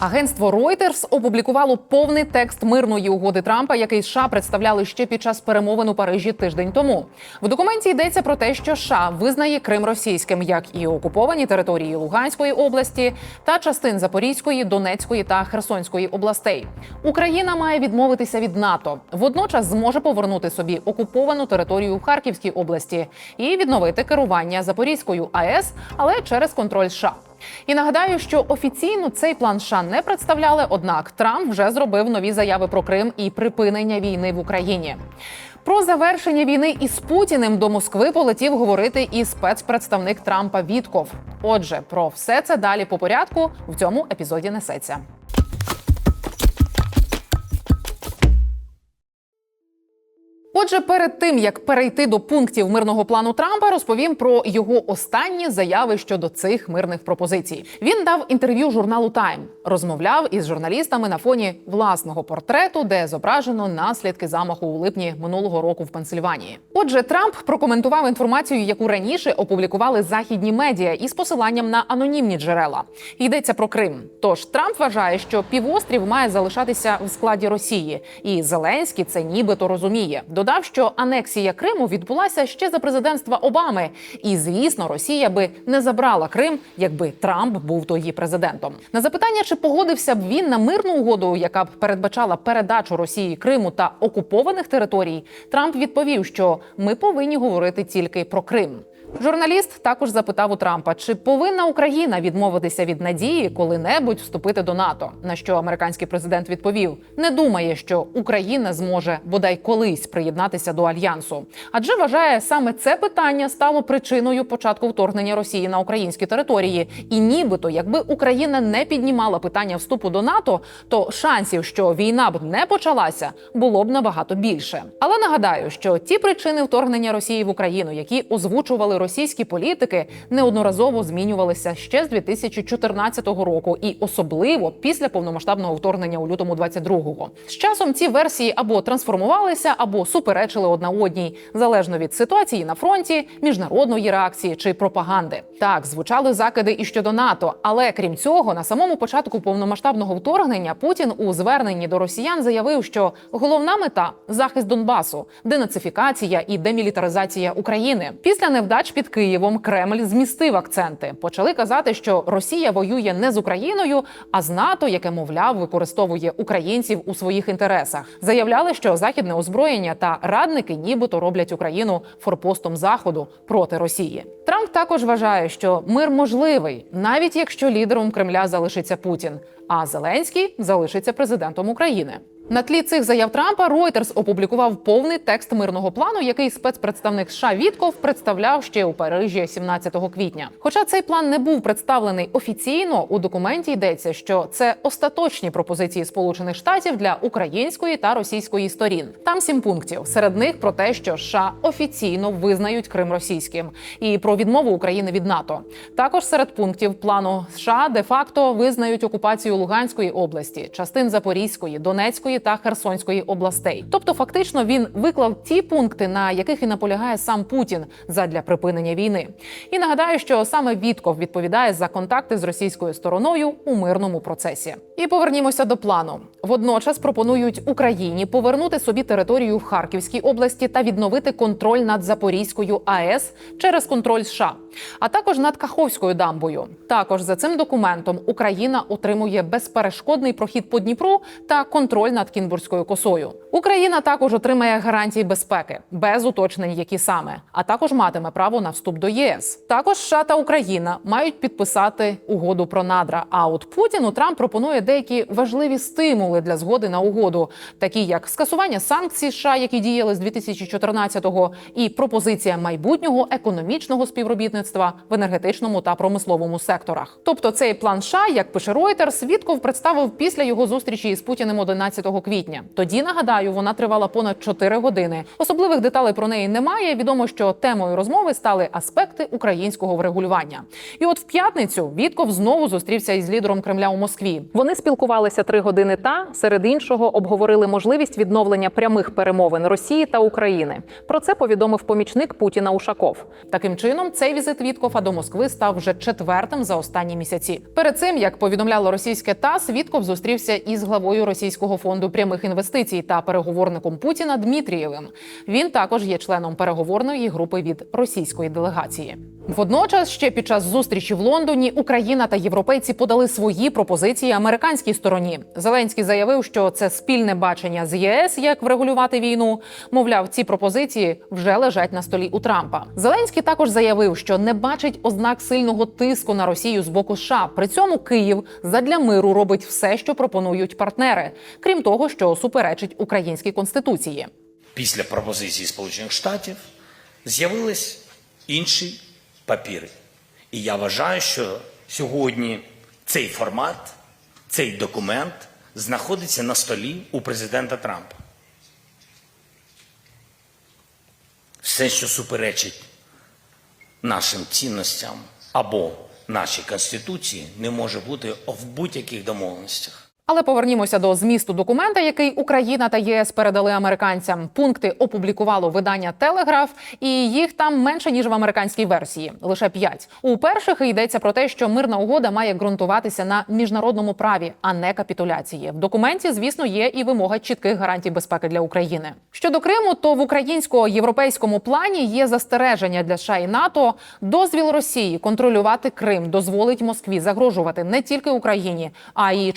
Агентство Reuters опублікувало повний текст мирної угоди Трампа, який США представляли ще під час перемовин у Парижі тиждень тому. В документі йдеться про те, що США визнає Крим російським, як і окуповані території Луганської області та частин Запорізької, Донецької та Херсонської областей. Україна має відмовитися від НАТО, водночас зможе повернути собі окуповану територію в Харківській області і відновити керування Запорізькою АЕС, але через контроль США. І нагадаю, що офіційно цей план США не представляли. Однак Трамп вже зробив нові заяви про Крим і припинення війни в Україні. Про завершення війни із Путіним до Москви полетів говорити і спецпредставник Трампа Вітков. Отже, про все це далі по порядку в цьому епізоді несеться. Отже, перед тим як перейти до пунктів мирного плану Трампа, розповім про його останні заяви щодо цих мирних пропозицій. Він дав інтерв'ю журналу Тайм, розмовляв із журналістами на фоні власного портрету, де зображено наслідки замаху у липні минулого року в Пенсильванії. Отже, Трамп прокоментував інформацію, яку раніше опублікували західні медіа, із посиланням на анонімні джерела. Йдеться про Крим. Тож Трамп вважає, що півострів має залишатися в складі Росії, і Зеленський це нібито розуміє. Додав, що анексія Криму відбулася ще за президентства Обами, і звісно, Росія би не забрала Крим, якби Трамп був тоді президентом. На запитання, чи погодився б він на мирну угоду, яка б передбачала передачу Росії Криму та окупованих територій, Трамп відповів, що ми повинні говорити тільки про Крим. Журналіст також запитав у Трампа, чи повинна Україна відмовитися від надії коли-небудь вступити до НАТО. На що американський президент відповів: не думає, що Україна зможе бодай колись приєднатися до альянсу, адже вважає саме це питання стало причиною початку вторгнення Росії на українські території. І нібито, якби Україна не піднімала питання вступу до НАТО, то шансів, що війна б не почалася, було б набагато більше. Але нагадаю, що ті причини вторгнення Росії в Україну, які озвучували російські політики, неодноразово змінювалися ще з 2014 року, і особливо після повномасштабного вторгнення у лютому 22-го. З часом ці версії або трансформувалися, або суперечили одна одній, залежно від ситуації на фронті, міжнародної реакції чи пропаганди. Так звучали закиди і щодо НАТО, але крім цього, на самому початку повномасштабного вторгнення Путін у зверненні до росіян заявив, що головна мета захист Донбасу, денацифікація і демілітаризація України. Після невдач під Києвом Кремль змістив акценти. Почали казати, що Росія воює не з Україною, а з НАТО, яке мовляв використовує українців у своїх інтересах. Заявляли, що західне озброєння та радники, нібито роблять Україну форпостом заходу проти Росії. Трамп також вважає, що мир можливий, навіть якщо лідером Кремля залишиться Путін, а Зеленський залишиться президентом України. На тлі цих заяв Трампа Reuters опублікував повний текст мирного плану, який спецпредставник США Вітков представляв ще у Парижі 17 квітня. Хоча цей план не був представлений офіційно, у документі йдеться, що це остаточні пропозиції Сполучених Штатів для української та російської сторін. Там сім пунктів. Серед них про те, що США офіційно визнають Крим російським, і про відмову України від НАТО. Також серед пунктів плану США де-факто визнають окупацію Луганської області, частин Запорізької, Донецької та Херсонської областей. Тобто, фактично, він виклав ті пункти, на яких і наполягає сам Путін задля припинення війни. І нагадаю, що саме Вітков відповідає за контакти з російською стороною у мирному процесі. І повернімося до плану. Водночас пропонують Україні повернути собі територію в Харківській області та відновити контроль над Запорізькою АЕС через контроль США, а також над Каховською дамбою. Також за цим документом Україна отримує безперешкодний прохід по Дніпру та контроль над Кінбурзькою косою. Україна також отримає гарантії безпеки без уточнень, які саме, а також матиме право на вступ до ЄС. Також США та Україна мають підписати угоду про надра. А от Путіну Трамп пропонує деякі важливі стимули для згоди на угоду, такі як скасування санкцій США, які діяли з 2014-го, і пропозиція майбутнього економічного співробітництва в енергетичному та промисловому секторах. Тобто, цей план США, як пише Reuters, Вітков представив після його зустрічі із Путіним 11 квітня. Тоді нагадаю, вона тривала понад 4 години. Особливих деталей про неї немає. Відомо, що темою розмови стали аспекти українського врегулювання. І от в п'ятницю Вітков знову зустрівся із лідером Кремля у Москві. Вони спілкувалися три години та серед іншого обговорили можливість відновлення прямих перемовин Росії та України. Про це повідомив помічник Путіна Ушаков. Таким чином, цей візит Віткофа до Москви став вже четвертим за останні місяці. Перед цим, як повідомляло російське ТАСС, Вітков зустрівся із главою Російського фонду прямих інвестицій та переговорником Путіна Дмитрієвим. Він також є членом переговорної групи від російської делегації. Водночас, ще під час зустрічі в Лондоні, Україна та європейці подали свої пропозиції американській стороні. Зеленський заявив, що це спільне бачення з ЄС, як врегулювати війну. Мовляв, ці пропозиції вже лежать на столі у Трампа. Зеленський також заявив, що не бачить ознак сильного тиску на Росію з боку США. При цьому Київ задля миру робить все, що пропонують партнери, крім того, що суперечить українській конституції. після пропозиції Сполучених Штатів з'явились інші папіри. І я вважаю, що сьогодні цей формат, цей документ знаходиться на столі у президента Трампа. Все, що суперечить нашим цінностям або нашій Конституції, не може бути в будь-яких домовленостях. Але повернімося до змісту документа, який Україна та ЄС передали американцям. Пункти опублікувало видання Телеграф, і їх там менше ніж в американській версії лише п'ять. У перших йдеться про те, що мирна угода має ґрунтуватися на міжнародному праві, а не капітуляції. В документі, звісно, є і вимога чітких гарантій безпеки для України. Щодо Криму, то в українсько-європейському плані є застереження для США і НАТО. Дозвіл Росії контролювати Крим дозволить Москві загрожувати не тільки Україні, а й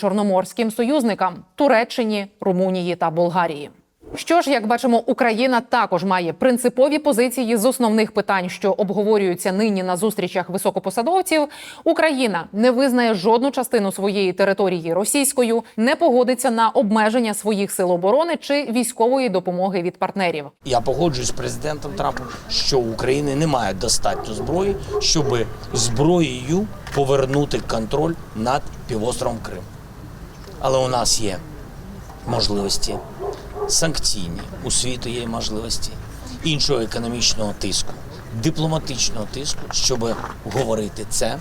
чорноморським союзникам Туреччині, Румунії та Болгарії. Що ж, як бачимо, Україна також має принципові позиції з основних питань, що обговорюються нині на зустрічах високопосадовців. Україна не визнає жодну частину своєї території російською, не погодиться на обмеження своїх сил оборони чи військової допомоги від партнерів. Я погоджуюсь з президентом Трампом, що у України немає достатньо зброї, щоб зброєю повернути контроль над півостровом Крим. Але у нас є можливості санкційні, у світу є можливості іншого економічного тиску, дипломатичного тиску, щоб говорити це,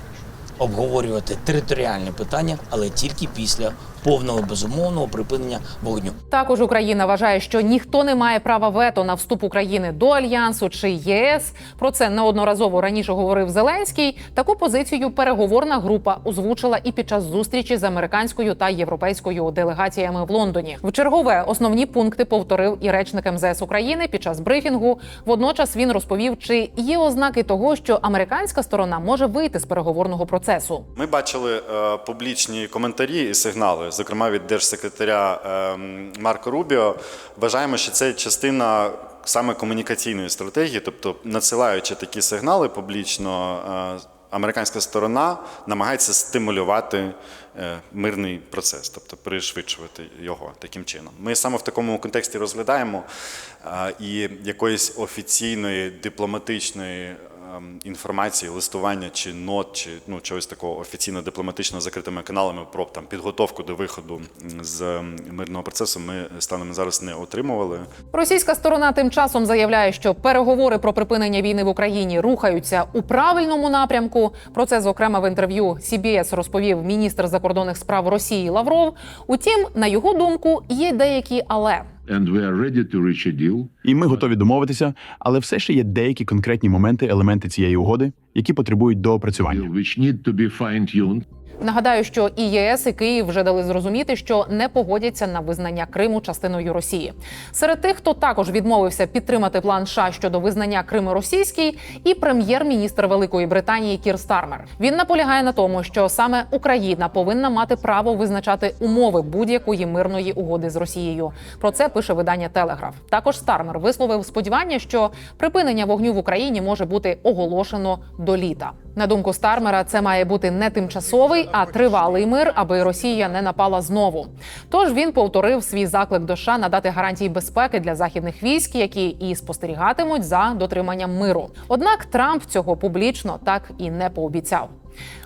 обговорювати територіальні питання, але тільки після повного безумовного припинення вогню. Також Україна вважає, що ніхто не має права вето на вступ України до альянсу чи ЄС. Про це неодноразово раніше говорив Зеленський. Таку позицію переговорна група озвучила і під час зустрічі з американською та європейською делегаціями в Лондоні. В чергове основні пункти повторив і речник МЗС України під час брифінгу. Водночас він розповів, чи є ознаки того, що американська сторона може вийти з переговорного процесу. Ми бачили е, публічні коментарі і сигнали, зокрема від держсекретаря е, Марко Рубіо. Вважаємо, що це частина саме комунікаційної стратегії, тобто надсилаючи такі сигнали публічно. Е, Американська сторона намагається стимулювати е, мирний процес, тобто пришвидшувати його таким чином. Ми саме в такому контексті розглядаємо е, і якоїсь офіційної дипломатичної ем, інформації, листування чи нот, чи ну чогось такого офіційно дипломатично закритими каналами про там підготовку до виходу з ем, мирного процесу. Ми станом зараз не отримували. Російська сторона тим часом заявляє, що переговори про припинення війни в Україні рухаються у правильному напрямку. Про це зокрема в інтерв'ю CBS розповів міністр закордонних справ Росії Лавров. Утім, на його думку, є деякі але. І ми готові домовитися, але все ще є деякі конкретні моменти, елементи цієї угоди, які потребують доопрацювання. Нагадаю, що і ЄС, і Київ вже дали зрозуміти, що не погодяться на визнання Криму частиною Росії. Серед тих, хто також відмовився підтримати план США щодо визнання Криму російський, і прем'єр-міністр Великої Британії Кір Стармер. Він наполягає на тому, що саме Україна повинна мати право визначати умови будь-якої мирної угоди з Росією. Про це пише видання Телеграф. Також Стармер висловив сподівання, що припинення вогню в Україні може бути оголошено до літа. На думку Стармера, це має бути не тимчасовий, а тривалий мир, аби Росія не напала знову. Тож він повторив свій заклик до США надати гарантії безпеки для західних військ, які і спостерігатимуть за дотриманням миру. Однак Трамп цього публічно так і не пообіцяв.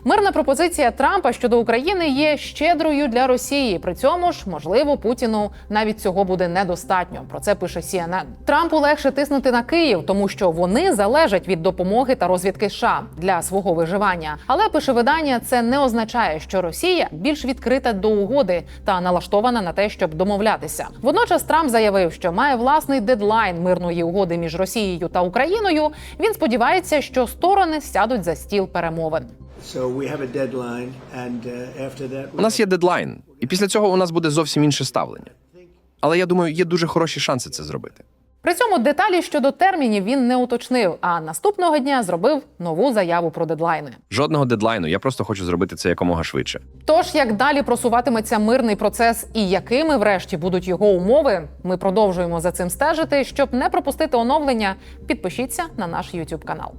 Мирна пропозиція Трампа щодо України є щедрою для Росії. При цьому ж, можливо, Путіну навіть цього буде недостатньо. Про це пише CNN. Трампу легше тиснути на Київ, тому що вони залежать від допомоги та розвідки США для свого виживання. Але пише видання, це не означає, що Росія більш відкрита до угоди та налаштована на те, щоб домовлятися. Водночас Трамп заявив, що має власний дедлайн мирної угоди між Росією та Україною. Він сподівається, що сторони сядуть за стіл перемовин. So we have a deadline, and uh, after that, У нас є дедлайн, і після цього у нас буде зовсім інше ставлення. Але я думаю, є дуже хороші шанси це зробити. При цьому деталі щодо термінів він не уточнив. А наступного дня зробив нову заяву про дедлайни. Жодного дедлайну, я просто хочу зробити це якомога швидше. Тож, як далі просуватиметься мирний процес і якими, врешті, будуть його умови, ми продовжуємо за цим стежити. Щоб не пропустити оновлення, підпишіться на наш YouTube канал.